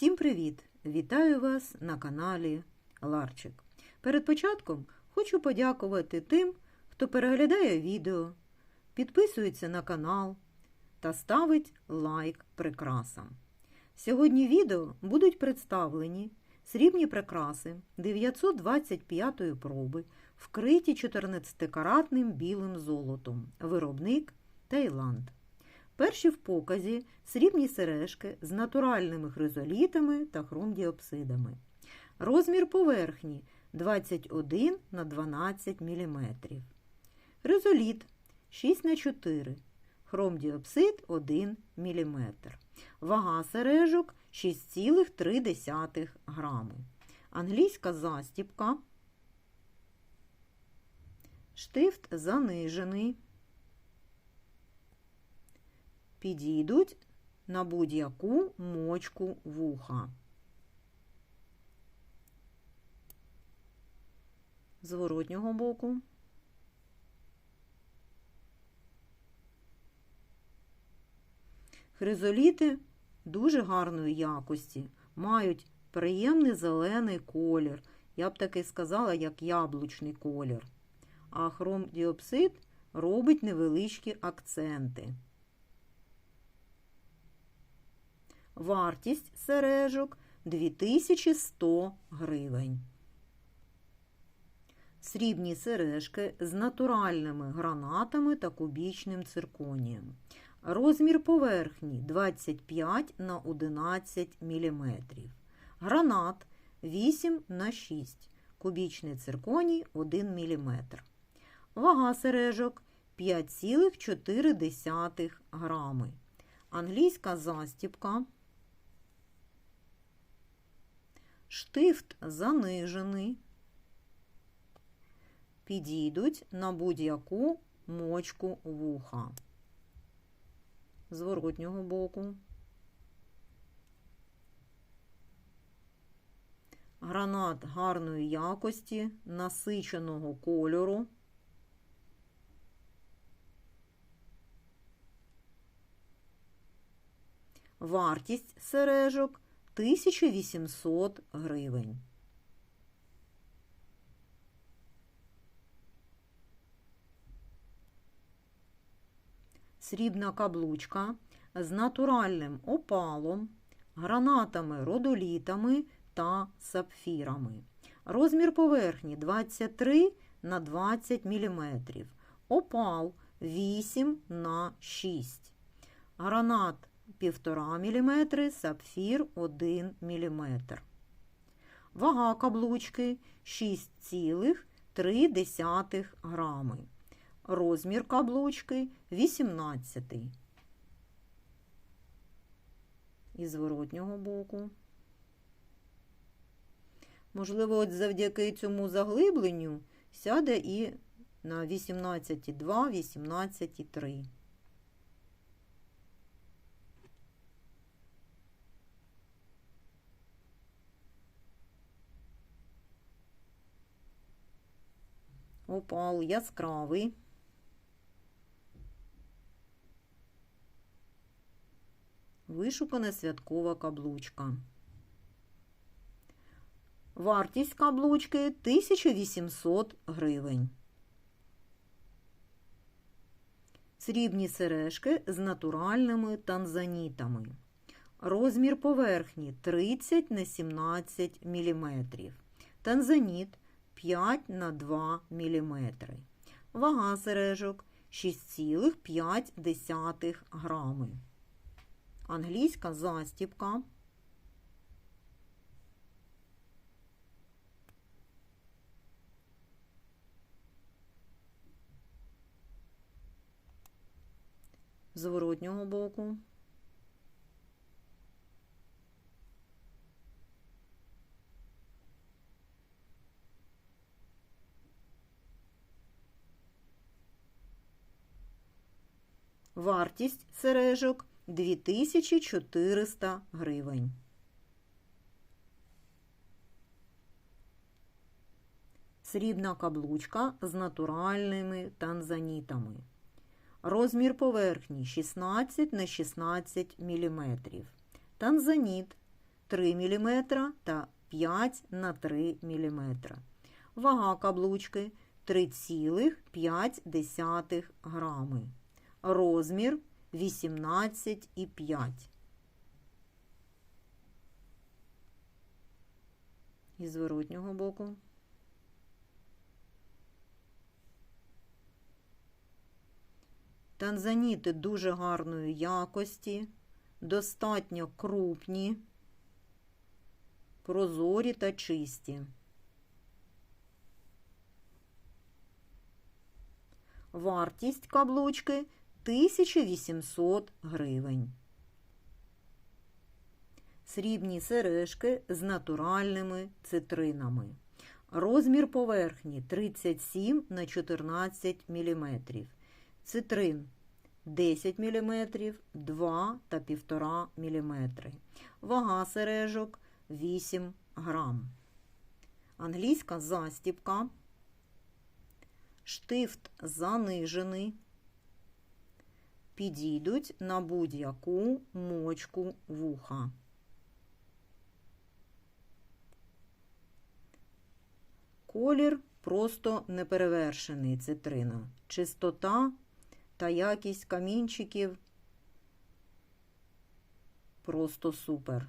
Всім привіт! Вітаю вас на каналі Ларчик. Перед початком хочу подякувати тим, хто переглядає відео, підписується на канал та ставить лайк прикрасам. Сьогодні відео будуть представлені срібні прикраси 925 проби, вкриті 14-каратним білим золотом, виробник Таїланд. Перші в показі срібні сережки з натуральними хризолітами та хромдіопсидами. Розмір поверхні 21 на 12 мм. Хризоліт 6 на 4 хромдіопсид 1 мм. Вага сережок 6,3 грами. Англійська застіпка. Штифт занижений. Підійдуть на будь-яку мочку вуха. З воротнього боку. Хризоліти дуже гарної якості, мають приємний зелений колір. Я б таки сказала, як яблучний колір. А хромдіопсид робить невеличкі акценти. Вартість сережок 2100 гривень. Срібні сережки з натуральними гранатами та кубічним цирконієм. Розмір поверхні 25 на 11 мм. Гранат 8 на 6 Кубічний цирконій 1 мм. Вага сережок 5,4 грами. Англійська застіпка. Штифт занижений. Підійдуть на будь-яку мочку вуха. З зворотнього боку. Гранат гарної якості, насиченого кольору. Вартість сережок 1800 гривень. Срібна каблучка з натуральним опалом, гранатами, родолітами та сапфірами. Розмір поверхні 23 на 20 мм. Опал 8 на 6 Гранат 1,5 мм, сапфір 1 мм. Вага каблучки 6,3 грами. Розмір каблучки 18. І зворотнього боку. Можливо, от завдяки цьому заглибленню сяде і на 18,2, 18,3. Опал яскравий. Вишукана святкова каблучка. Вартість каблучки 1800 гривень. Срібні сережки з натуральними танзанітами. Розмір поверхні 30 на 17 мм. Танзаніт 5 на 2 мм. Вага сережок 6,5 грами. Англійська застіпка. Зворотнього боку. Вартість сережок 2400 гривень. Срібна каблучка з натуральними танзанітами. Розмір поверхні 16 на 16 мм. Танзаніт 3 мм та 5 на 3 мм. Вага каблучки 3,5 грами. Розмір 18,5. І з зворотнього боку. Танзаніти дуже гарної якості, достатньо крупні, прозорі та чисті. Вартість каблучки 1800 гривень. Срібні сережки з натуральними цитринами. Розмір поверхні 37 на 14 мм. Цитрин 10 мм, 2 та 1,5 мм. Вага сережок 8 грам. Англійська застіпка. Штифт занижений. Підійдуть на будь-яку мочку вуха. Колір просто неперевершений цитрина. Чистота та якість камінчиків просто супер.